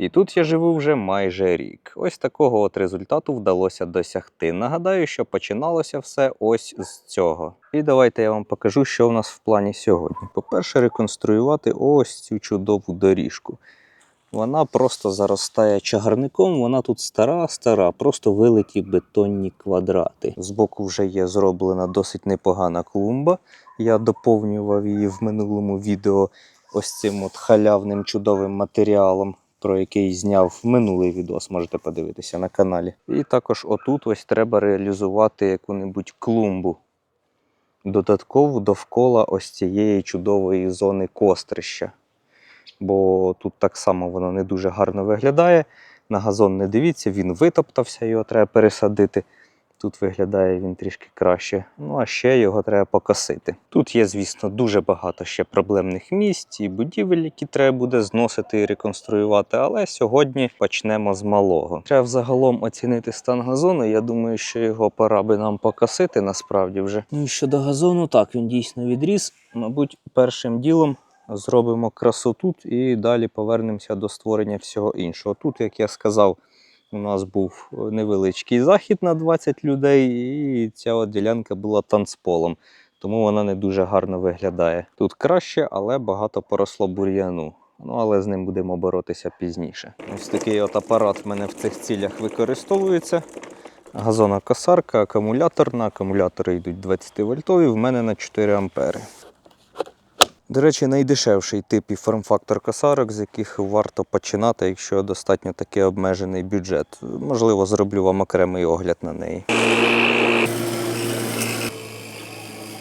І тут я живу вже майже рік. Ось такого от результату вдалося досягти. Нагадаю, що починалося все ось з цього. І давайте я вам покажу, що в нас в плані сьогодні. По-перше, реконструювати ось цю чудову доріжку. Вона просто заростає чагарником, вона тут стара, стара, просто вилиті бетонні квадрати. Збоку вже є зроблена досить непогана клумба. Я доповнював її в минулому відео ось цим от халявним чудовим матеріалом, про який зняв минулий відос, можете подивитися на каналі. І також отут ось треба реалізувати яку-небудь клумбу. Додатково довкола ось цієї чудової зони кострища бо тут так само воно не дуже гарно виглядає. На газон не дивіться, він витоптався, його треба пересадити. Тут виглядає він трішки краще. Ну а ще його треба покосити. Тут є, звісно, дуже багато ще проблемних місць і будівель, які треба буде зносити і реконструювати. Але сьогодні почнемо з малого. Треба взагалом оцінити стан газону. Я думаю, що його пора би нам покосити насправді вже. Ну і щодо газону, так він дійсно відріс. Мабуть, першим ділом зробимо красу тут і далі повернемося до створення всього іншого. Тут, як я сказав, у нас був невеличкий захід на 20 людей, і ця от ділянка була танцполом, тому вона не дуже гарно виглядає. Тут краще, але багато поросло бур'яну. Ну, але з ним будемо боротися пізніше. Ось такий от апарат в мене в цих цілях використовується. Газона косарка, акумуляторна. Акумулятори йдуть 20 вольтові, в мене на 4 ампери. До речі, найдешевший тип і форм-фактор косарок, з яких варто починати, якщо достатньо такий обмежений бюджет. Можливо, зроблю вам окремий огляд на неї.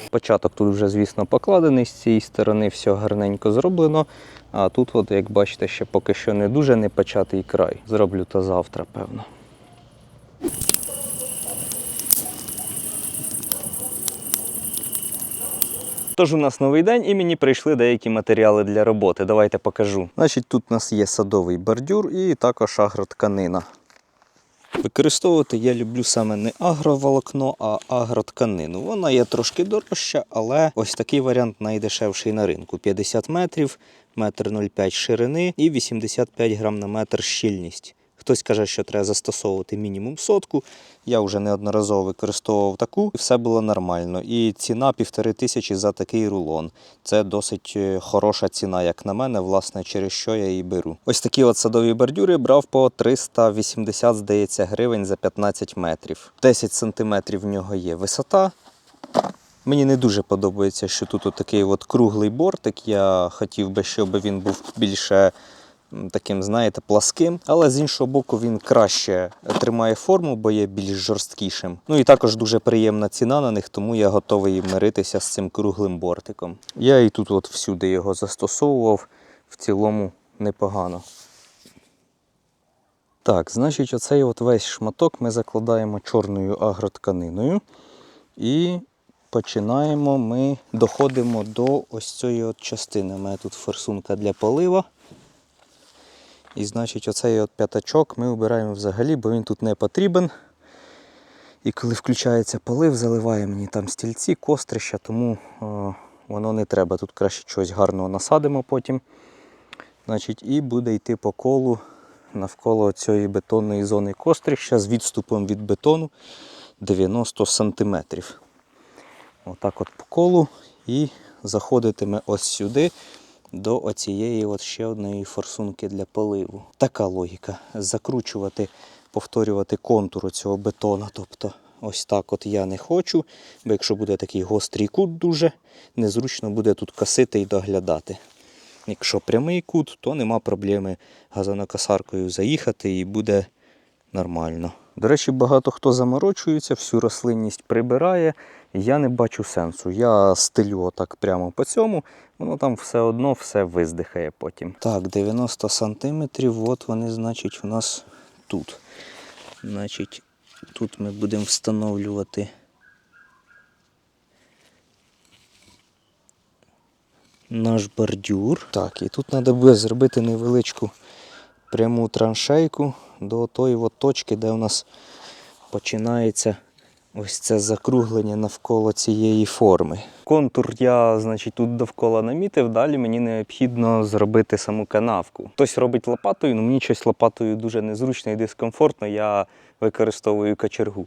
Початок тут вже, звісно, покладений з цієї сторони, все гарненько зроблено. А тут, от, як бачите, ще поки що не дуже не початий край. Зроблю то завтра, певно. Тож у нас новий день і мені прийшли деякі матеріали для роботи. Давайте покажу. Значить, тут у нас є садовий бордюр і також агротканина. Використовувати я люблю саме не агроволокно, а агротканину. Вона є трошки дорожча, але ось такий варіант найдешевший на ринку: 50 метрів, метр 0,5 ширини і 85 грам на метр щільність. Хтось каже, що треба застосовувати мінімум сотку. Я вже неодноразово використовував таку, і все було нормально. І ціна півтори тисячі за такий рулон. Це досить е, хороша ціна, як на мене, власне, через що я її беру. Ось такі от садові бордюри брав по 380, здається, гривень за 15 метрів. 10 сантиметрів в нього є висота. Мені не дуже подобається, що тут такий от круглий бортик. Я хотів би, щоб він був більше таким, знаєте, пласким. Але з іншого боку, він краще тримає форму, бо є більш жорсткішим. Ну і також дуже приємна ціна на них, тому я готовий миритися з цим круглим бортиком. Я і тут от всюди його застосовував в цілому непогано. Так, значить, оцей от весь шматок ми закладаємо чорною агротканиною. І починаємо ми доходимо до ось цієї от частини. У мене тут форсунка для полива. І значить, оцей от п'ятачок ми обираємо взагалі, бо він тут не потрібен. І коли включається полив, заливає мені там стільці, кострища, тому е, воно не треба. Тут краще чогось гарного насадимо потім. Значить, і буде йти по колу навколо цієї бетонної зони кострища з відступом від бетону 90 см. Отак от по колу і заходитиме ось сюди до оцієї от ще одної форсунки для поливу. Така логіка. Закручувати, повторювати контур цього бетона. Тобто ось так от я не хочу, бо якщо буде такий гострий кут дуже, незручно буде тут косити і доглядати. Якщо прямий кут, то нема проблеми газонокосаркою заїхати і буде нормально. До речі, багато хто заморочується, всю рослинність прибирає. Я не бачу сенсу. Я стелю отак прямо по цьому, воно там все одно все виздихає потім. Так, 90 сантиметрів, от вони, значить, у нас тут. Значить, тут ми будемо встановлювати наш бордюр. Так, і тут треба буде зробити невеличку пряму траншейку до тої от точки, де у нас починається ось це закруглення навколо цієї форми. Контур я, значить, тут довкола намітив. Далі мені необхідно зробити саму канавку. Хтось робить лопатою, але мені щось лопатою дуже незручно і дискомфортно. Я використовую кочергу.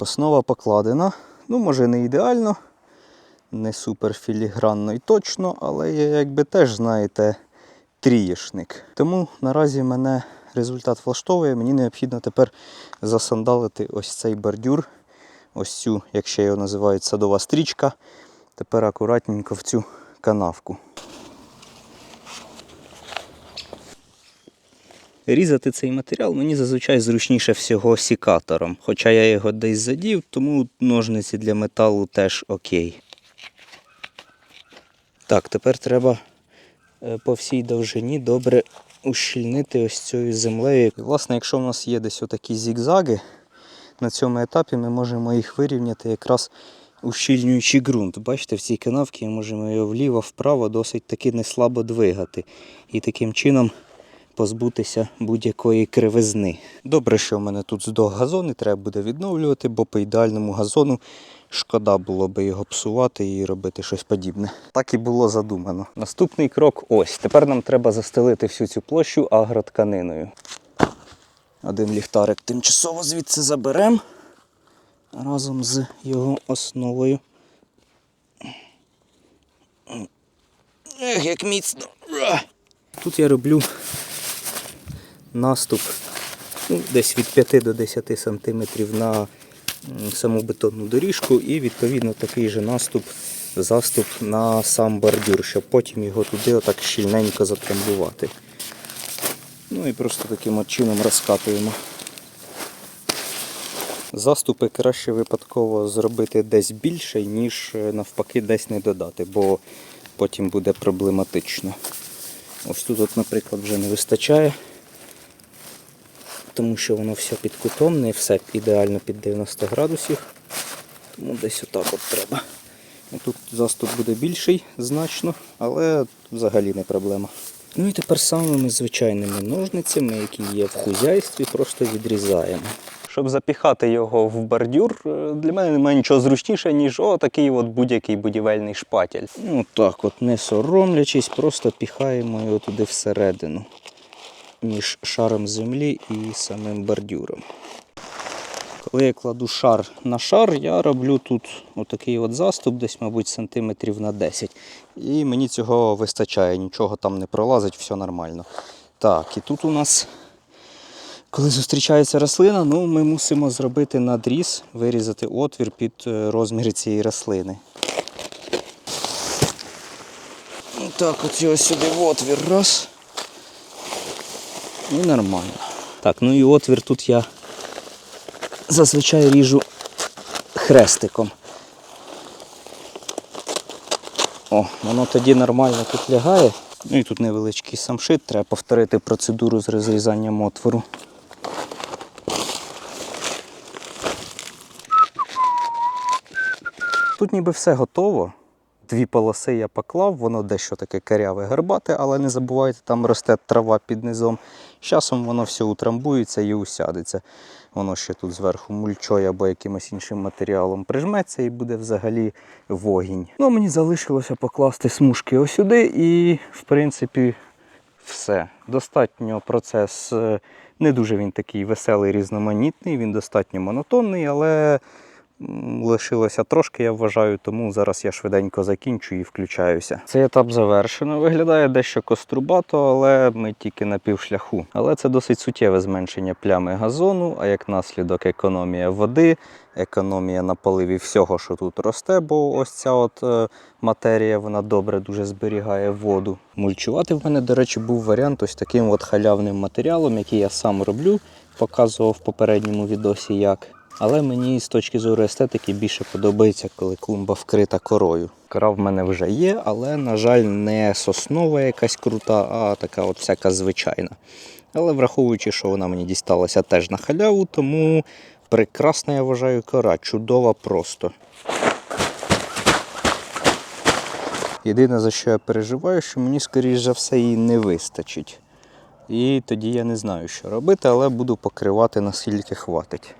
Основа покладена. Ну, може, не ідеально, не супер філігранно і точно, але я якби теж, знаєте, трієшник. Тому наразі мене результат влаштовує. Мені необхідно тепер засандалити ось цей бордюр, ось цю, як ще його називають, садова стрічка. Тепер акуратненько в цю канавку. Різати цей матеріал мені зазвичай зручніше всього сікатором. Хоча я його десь задів, тому ножниці для металу теж окей. Так, тепер треба е, по всій довжині добре ущільнити ось цією землею. І, власне, якщо в нас є десь отакі зігзаги, на цьому етапі ми можемо їх вирівняти якраз ущільнюючи ґрунт. Бачите, в цій канавці ми можемо його вліво-вправо досить таки неслабо двигати. І таким чином позбутися будь-якої кривизни. Добре, що в мене тут здох газон і треба буде відновлювати, бо по ідеальному газону шкода було би його псувати і робити щось подібне. Так і було задумано. Наступний крок ось. Тепер нам треба застелити всю цю площу агротканиною. Один ліхтарик тимчасово звідси заберемо разом з його основою. Ех, як міцно. Тут я роблю наступ ну, десь від 5 до 10 см на саму бетонну доріжку і відповідно такий же наступ, заступ на сам бордюр, щоб потім його туди отак щільненько затрамбувати. Ну і просто таким от чином розкатуємо. Заступи краще випадково зробити десь більше, ніж е, навпаки десь не додати, бо потім буде проблематично. Ось тут, от, наприклад, вже не вистачає, тому що воно все під кутом, не все ідеально під 90 градусів. Тому десь отак от треба. Тут заступ буде більший значно, але взагалі не проблема. Ну і тепер самими звичайними ножницями, які є в хузяйстві, просто відрізаємо. Щоб запіхати його в бордюр, е, для мене немає нічого зручніше, ніж отакий от будь-який будівельний шпатель. Ну так от, не соромлячись, просто піхаємо його туди всередину, між шаром землі і самим бордюром. Коли я кладу шар на шар, я роблю тут отакий от заступ, десь, мабуть, сантиметрів на 10. І мені цього вистачає, нічого там не пролазить, все нормально. Так, і тут у нас коли зустрічається рослина, ну, ми мусимо зробити надріз, вирізати отвір під е, розміри цієї рослини. Ну, Так, от його сюди в отвір раз. І нормально. Так, ну і отвір тут я зазвичай ріжу хрестиком. О, воно тоді нормально тут лягає. Ну і тут невеличкий самшит, треба повторити процедуру з розрізанням отвору. Тут ніби все готово. Дві полоси я поклав, воно дещо таке каряве гарбате, але не забувайте, там росте трава під низом. З часом воно все утрамбується і усядеться. Воно ще тут зверху мульчою або якимось іншим матеріалом прижметься і буде взагалі вогінь. Ну, мені залишилося покласти смужки ось сюди і, в принципі, все. Достатньо процес е, не дуже він такий веселий, різноманітний, він достатньо монотонний, але лишилося трошки, я вважаю, тому зараз я швиденько закінчу і включаюся. Цей етап завершено. Виглядає дещо кострубато, але ми тільки на півшляху. Але це досить суттєве зменшення плями газону, а як наслідок економія води, економія на поливі всього, що тут росте, бо ось ця от е, матерія вона добре дуже зберігає воду. Мульчувати в мене, до речі, був варіант ось таким от халявним матеріалом, який я сам роблю, показував в попередньому відосі як. Але мені з точки зору естетики більше подобається, коли клумба вкрита корою. Кора в мене вже є, але, на жаль, не соснова якась крута, а така от всяка звичайна. Але враховуючи, що вона мені дісталася теж на халяву, тому прекрасна, я вважаю, кора, чудова просто. Єдине, за що я переживаю, що мені, скоріш за все, її не вистачить. І тоді я не знаю, що робити, але буду покривати наскільки хватить.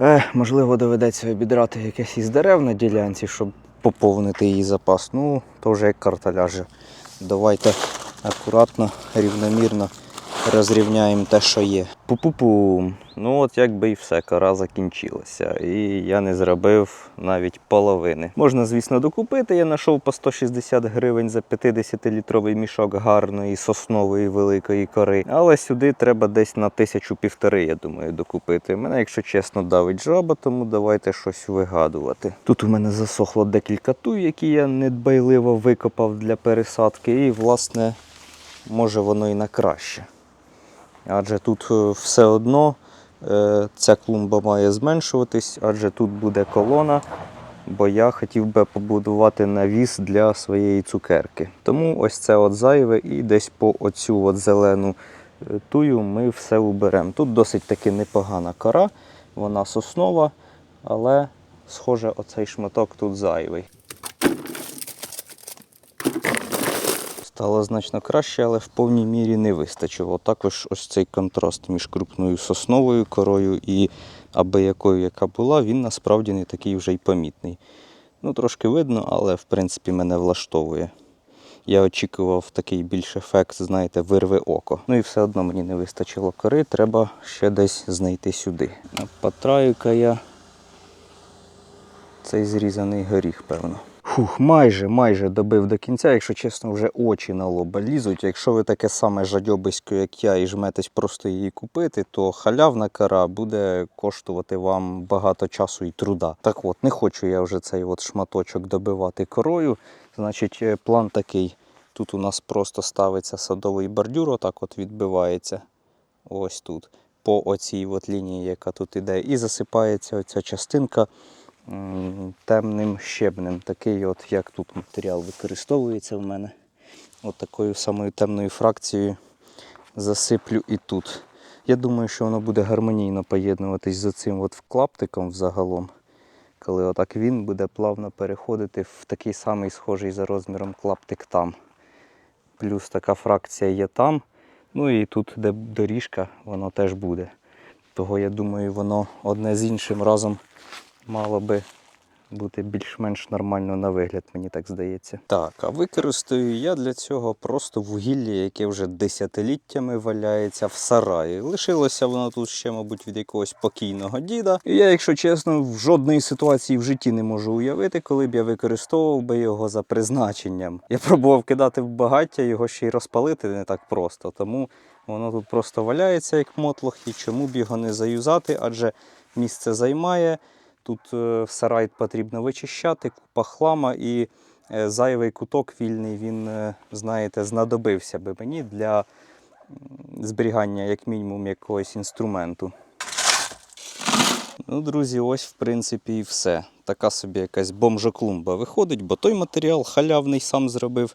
Е, можливо, доведеться обідрати якесь із дерев на ділянці, щоб поповнити її запас. Ну, то вже як карта ляже. Давайте акуратно, рівномірно розрівняємо те, що є. Пу-пу-пу. Ну от якби і все, кора закінчилася. І я не зробив навіть половини. Можна, звісно, докупити. Я знайшов по 160 гривень за 50-літровий мішок гарної соснової великої кори. Але сюди треба десь на тисячу півтори, я думаю, докупити. Мене, якщо чесно, давить жаба, тому давайте щось вигадувати. Тут у мене засохло декілька туй, які я недбайливо викопав для пересадки, і, власне, може воно і на краще. Адже тут е, все одно е, ця клумба має зменшуватись, адже тут буде колона, бо я хотів би побудувати навіс для своєї цукерки. Тому ось це от зайве і десь по оцю от зелену е, тую ми все уберемо. Тут досить таки непогана кора, вона соснова, але схоже, оцей шматок тут зайвий. Стало значно краще, але в повній мірі не вистачило. Також ось цей контраст між крупною сосновою корою і абиякою, яка була, він насправді не такий вже й помітний. Ну, трошки видно, але в принципі мене влаштовує. Я очікував такий більш ефект, знаєте, вирви око. Ну і все одно мені не вистачило кори, треба ще десь знайти сюди. А Потраю-ка я цей зрізаний горіх, певно. Фух, майже, майже добив до кінця, якщо чесно, вже очі на лоба лізуть. Якщо ви таке саме жадьобисько, як я, і жметесь просто її купити, то халявна кара буде коштувати вам багато часу і труда. Так от, не хочу я вже цей от шматочок добивати корою. Значить, е, план такий. Тут у нас просто ставиться садовий бордюр, отак от відбивається. Ось тут. По оцій от лінії, яка тут іде, і засипається оця частинка темним щебнем. Такий, от як тут матеріал використовується в мене. От такою самою темною фракцією засиплю і тут. Я думаю, що воно буде гармонійно поєднуватись з цим от клаптиком взагалом. Коли отак він буде плавно переходити в такий самий схожий за розміром клаптик там. Плюс така фракція є там. Ну і тут, де доріжка, воно теж буде. Того я думаю, воно одне з іншим разом мало би бути більш-менш нормально на вигляд, мені так здається. Так, а використаю я для цього просто вугілля, яке вже десятиліттями валяється в сараї. Лишилося воно тут ще, мабуть, від якогось покійного діда. І я, якщо чесно, в жодної ситуації в житті не можу уявити, коли б я використовував би його за призначенням. Я пробував кидати в багаття, його ще й розпалити не так просто. Тому воно тут просто валяється як мотлох, і чому б його не заюзати, адже місце займає. Тут е, сарай потрібно вичищати, купа хлама і е, зайвий куток вільний, він, е, знаєте, знадобився би мені для зберігання, як мінімум, якогось інструменту. Ну, друзі, ось в принципі і все. Така собі якась бомжоклумба виходить, бо той матеріал халявний сам зробив.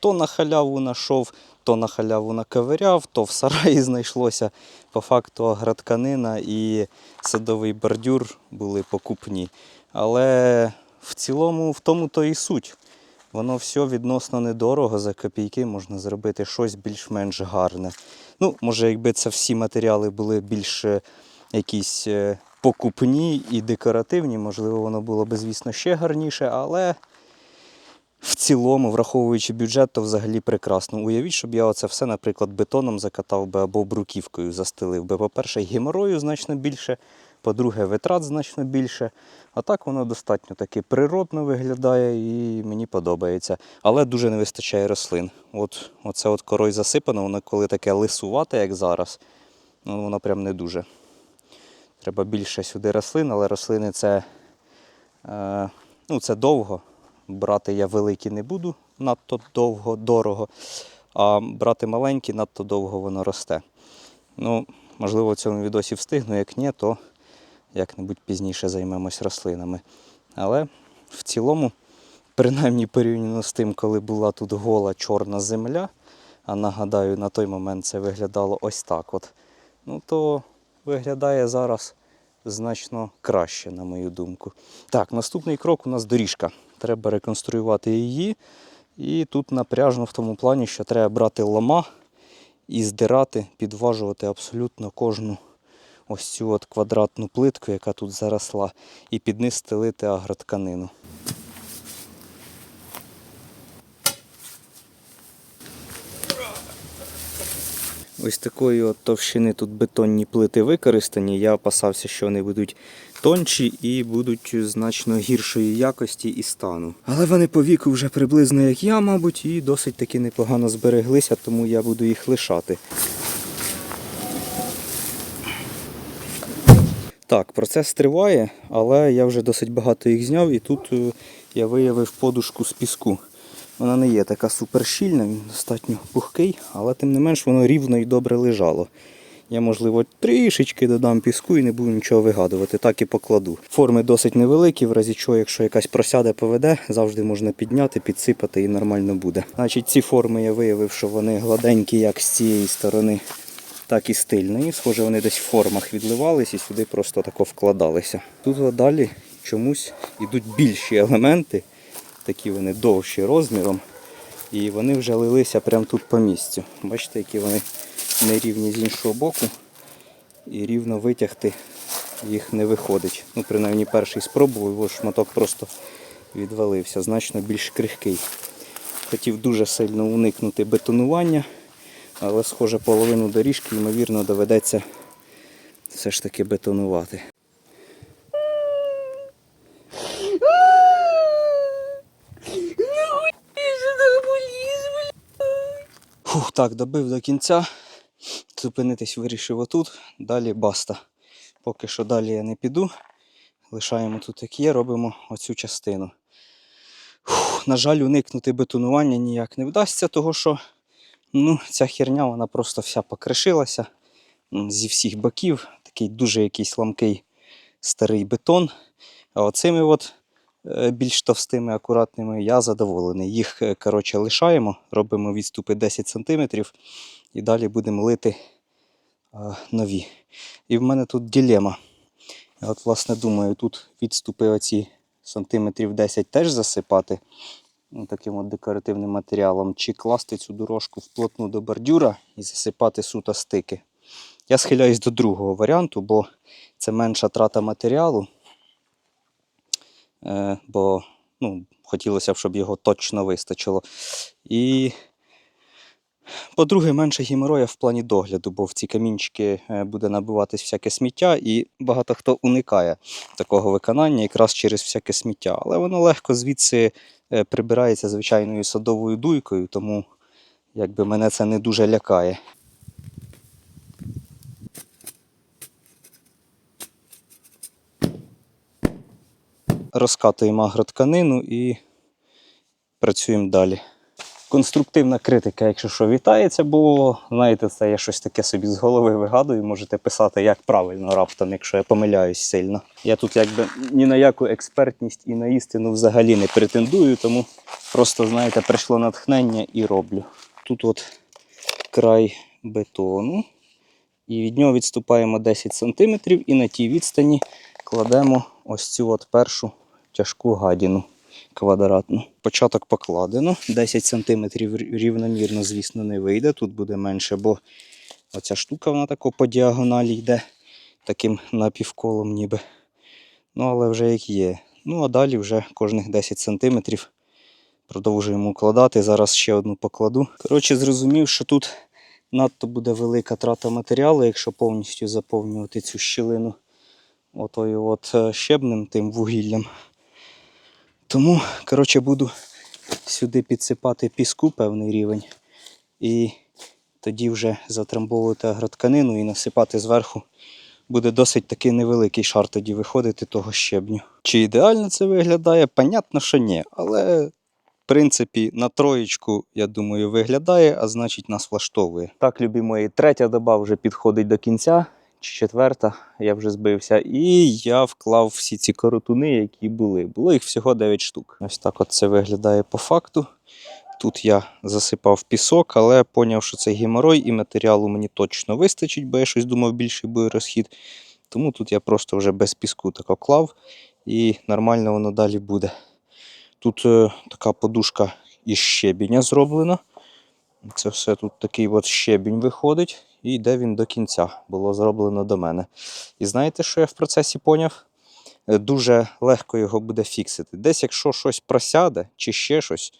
То на халяву знайшов, то на халяву наковиряв, то в сараї знайшлося. По факту агротканина і садовий бордюр були покупні. Але в цілому в тому то і суть. Воно все відносно недорого, за копійки можна зробити щось більш-менш гарне. Ну, може, якби це всі матеріали були більш е, якісь е, покупні і декоративні, можливо, воно було б, звісно, ще гарніше, але в цілому, враховуючи бюджет, то взагалі прекрасно. Уявіть, щоб я оце все, наприклад, бетоном закатав би або бруківкою застелив би. По-перше, геморою значно більше, по-друге, витрат значно більше. А так воно достатньо таки природно виглядає і мені подобається. Але дуже не вистачає рослин. От оце от корой засипано, воно коли таке лисувате, як зараз, ну воно прям не дуже. Треба більше сюди рослин, але рослини це, е, ну, це довго. Брати я великі не буду надто довго, дорого, а брати маленькі надто довго воно росте. Ну, можливо, в цьому відосі встигну, як ні, то як-небудь пізніше займемось рослинами. Але в цілому, принаймні порівняно з тим, коли була тут гола чорна земля, а нагадаю, на той момент це виглядало ось так. от, Ну, то виглядає зараз значно краще, на мою думку. Так, наступний крок у нас доріжка. Треба реконструювати її. І тут напряжно в тому плані, що треба брати лома і здирати, підважувати абсолютно кожну ось цю от квадратну плитку, яка тут заросла, і під низ стелити агротканину. Ось такої от товщини тут бетонні плити використані. Я опасався, що вони будуть тонші і будуть значно гіршої якості і стану. Але вони по віку вже приблизно як я, мабуть, і досить таки непогано збереглися, тому я буду їх лишати. Так, процес триває, але я вже досить багато їх зняв і тут е, я виявив подушку з піску. Вона не є така суперщільна, він достатньо пухкий, але тим не менш воно рівно і добре лежало. Я, можливо, трішечки додам піску і не буду нічого вигадувати, так і покладу. Форми досить невеликі, в разі чого, якщо якась просяде поведе, завжди можна підняти, підсипати і нормально буде. Значить, ці форми я виявив, що вони гладенькі як з цієї сторони, так і з тильної. Схоже, вони десь в формах відливались і сюди просто тако вкладалися. Тут далі чомусь йдуть більші елементи, такі вони довші розміром, і вони вже лилися прямо тут по місцю. Бачите, які вони нерівні з іншого боку, і рівно витягти їх не виходить. Ну, принаймні перший спробував, його шматок просто відвалився, значно більш крихкий. Хотів дуже сильно уникнути бетонування, але, схоже, половину доріжки, ймовірно, доведеться все ж таки бетонувати. Фух, так, добив до кінця. Зупинитись вирішив отут. Далі баста. Поки що далі я не піду. Лишаємо тут як є, робимо оцю частину. Фух, на жаль, уникнути бетонування ніяк не вдасться, того що ну, ця херня вона просто вся покришилася зі всіх боків. Такий дуже якийсь ламкий старий бетон. А оцими от е, більш товстими, акуратними я задоволений. Їх е, коротше, лишаємо, робимо відступи 10 см і далі будемо лити е, нові. І в мене тут дилема. Я от, власне, думаю, тут відступи оці сантиметрів 10 теж засипати ну, таким от декоративним матеріалом, чи класти цю дорожку вплотну до бордюра і засипати суто стики. Я схиляюсь до другого варіанту, бо це менша трата матеріалу. Е, бо ну, хотілося б, щоб його точно вистачило. І по-друге, менше геморроя в плані догляду, бо в ці камінчики е, буде набиватись всяке сміття, і багато хто уникає такого виконання якраз через всяке сміття. Але воно легко звідси е, прибирається звичайною садовою дуйкою, тому якби мене це не дуже лякає. Розкатуємо агротканину і працюємо далі. Конструктивна критика, якщо що, вітається, бо знаєте, це я щось таке собі з голови вигадую. Можете писати, як правильно раптом, якщо я помиляюсь сильно. Я тут якби ні на яку експертність і на істину взагалі не претендую, тому просто, знаєте, прийшло натхнення і роблю. Тут от край бетону, і від нього відступаємо 10 см, і на тій відстані кладемо ось цю от першу тяжку гадіну квадратну. Початок покладено. 10 см рівномірно, звісно, не вийде. Тут буде менше, бо оця штука вона тако по діагоналі йде таким напівколом ніби. Ну, але вже як є. Ну, а далі вже кожних 10 см продовжуємо укладати. Зараз ще одну покладу. Коротше, зрозумів, що тут надто буде велика трата матеріалу, якщо повністю заповнювати цю щілину отою от е, щебнем тим вугіллям. Тому, коротше, буду сюди підсипати піску певний рівень. І тоді вже затрамбовувати агротканину і насипати зверху. Буде досить такий невеликий шар тоді виходити того щебню. Чи ідеально це виглядає? Понятно, що ні. Але, в принципі, на троєчку, я думаю, виглядає, а значить нас влаштовує. Так, любі мої, третя доба вже підходить до кінця чи четверта, я вже збився. І я вклав всі ці коротуни, які були. Було їх всього 9 штук. Ось так от це виглядає по факту. Тут я засипав пісок, але поняв, що це геморой і матеріалу мені точно вистачить, бо я щось думав, більший буде розхід. Тому тут я просто вже без піску так оклав і нормально воно далі буде. Тут е, така подушка із щебіння зроблена. Це все тут такий от щебінь виходить, і йде він до кінця. Було зроблено до мене. І знаєте, що я в процесі поняв? Е, Дуже легко його буде фіксити. Десь, якщо щось просяде чи ще щось,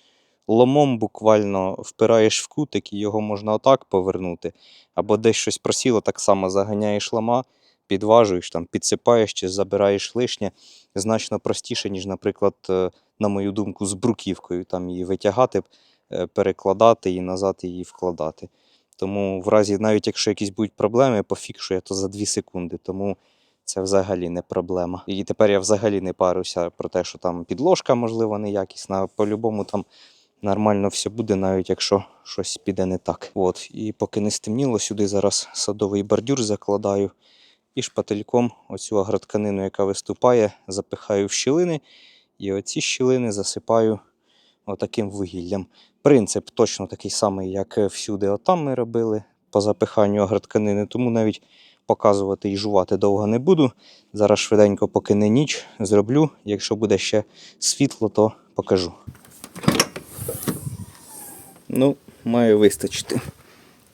ломом буквально впираєш в кутик і його можна отак повернути. Або десь щось просіло, так само заганяєш лома, підважуєш, там, підсипаєш чи забираєш лишнє. Значно простіше, ніж, наприклад, е, на мою думку, з бруківкою. Там її витягати, е, перекладати і назад її вкладати. Тому в разі, навіть якщо якісь будуть проблеми, пофікшу я то за 2 секунди. Тому це взагалі не проблема. І тепер я взагалі не парюся про те, що там підложка, можливо, неякісна. По-любому там нормально все буде, навіть якщо щось піде не так. От. І поки не стемніло, сюди зараз садовий бордюр закладаю і шпательком оцю агротканину, яка виступає, запихаю в щілини, і оці щілини засипаю отаким вугіллям. Принцип точно такий самий, як всюди. Отам ми робили по запиханню агротканини, тому навіть показувати і жувати довго не буду. Зараз швиденько, поки не ніч, зроблю. Якщо буде ще світло, то покажу. Ну, має вистачити.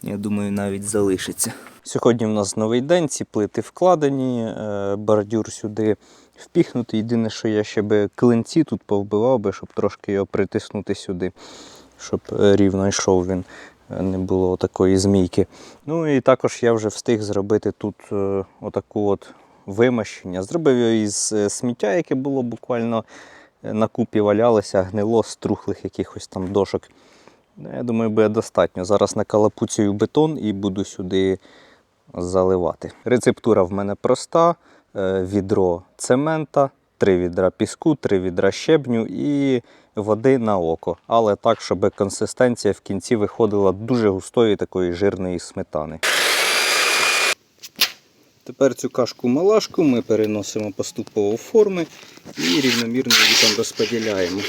Я думаю, навіть залишиться. Сьогодні в нас новий день, ці плити вкладені, е, бордюр сюди впіхнутий. Єдине, що я ще би клинці тут повбивав би, щоб трошки його притиснути сюди, щоб е, рівно йшов він, е, не було такої змійки. Ну і також я вже встиг зробити тут е, отаку от вимощення. Зробив його із сміття, яке було буквально на купі валялося, гнило з трухлих якихось там дошок. Ну, Я думаю, буде достатньо. Зараз накалапуцюю бетон і буду сюди заливати. Рецептура в мене проста: відро цемента, три відра піску, три відра щебню і води на око. Але так, щоб консистенція в кінці виходила дуже густої такої жирної сметани. Тепер цю кашку малашку ми переносимо поступово в форми і рівномірно її там розподіляємо.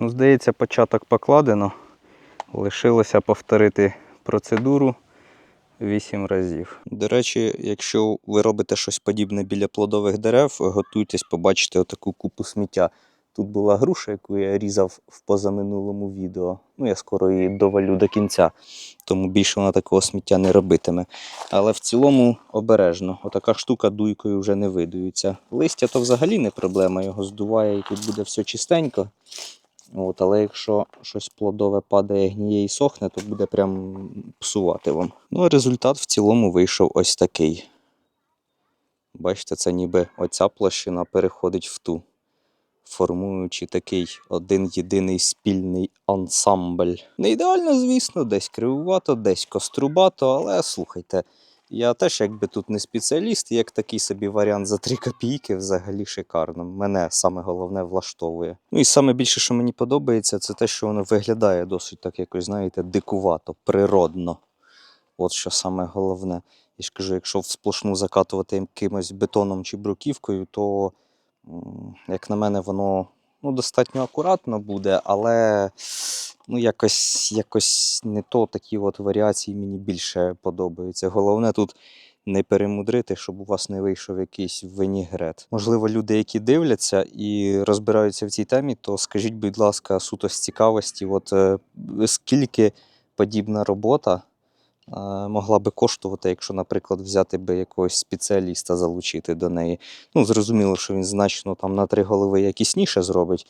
Ну, здається, початок покладено. Лишилося повторити процедуру 8 разів. До речі, якщо ви робите щось подібне біля плодових дерев, готуйтесь побачити отаку купу сміття. Тут була груша, яку я різав в позаминулому відео. Ну, я скоро її довалю до кінця, тому більше вона такого сміття не робитиме. Але в цілому обережно. Отака штука дуйкою вже не видується. Листя то взагалі не проблема, його здуває і тут буде все чистенько. От, але якщо щось плодове падає, гніє і сохне, то буде прям псувати вам. Ну, результат в цілому вийшов ось такий. Бачите, це ніби оця площина переходить в ту, формуючи такий один єдиний спільний ансамбль. Не ідеально, звісно, десь кривувато, десь кострубато, але слухайте. Я теж, якби тут не спеціаліст, як такий собі варіант за 3 копійки взагалі шикарно. Мене саме головне влаштовує. Ну і саме більше, що мені подобається, це те, що воно виглядає досить так якось, знаєте, дикувато, природно. От що саме головне. Я ж кажу, якщо сплошну закатувати якимось бетоном чи бруківкою, то, як на мене, воно ну, достатньо акуратно буде, але ну, якось, якось не то такі от варіації мені більше подобаються. Головне тут не перемудрити, щоб у вас не вийшов якийсь винігрет. Можливо, люди, які дивляться і розбираються в цій темі, то скажіть, будь ласка, суто з цікавості, от е, скільки подібна робота могла би коштувати, якщо, наприклад, взяти би якогось спеціаліста, залучити до неї. Ну, зрозуміло, що він значно там на три голови якісніше зробить.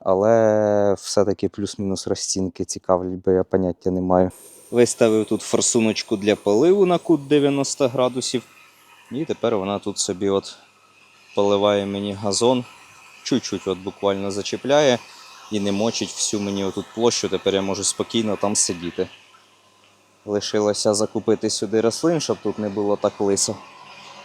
Але все-таки плюс-мінус розцінки цікавлять, бо я поняття не маю. Виставив тут форсуночку для поливу на кут 90 градусів. І тепер вона тут собі от поливає мені газон. Чуть-чуть от буквально зачіпляє і не мочить всю мені отут площу. Тепер я можу спокійно там сидіти. Лишилося закупити сюди рослин, щоб тут не було так лисо.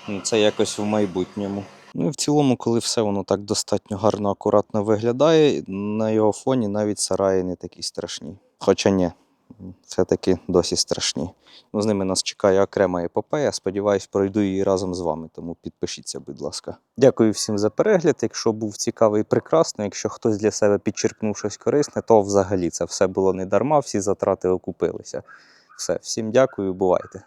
Ну, Це якось в майбутньому. Ну і в цілому, коли все воно так достатньо гарно, акуратно виглядає, на його фоні навіть сараї не такі страшні. Хоча ні, все-таки досі страшні. Ну, з ними нас чекає окрема епопея. Сподіваюсь, пройду її разом з вами, тому підпишіться, будь ласка. Дякую всім за перегляд. Якщо був цікавий, і прекрасно. Якщо хтось для себе підчерпнув щось корисне, то взагалі це все було не дарма, всі затрати окупилися. Все, всім дякую, бувайте.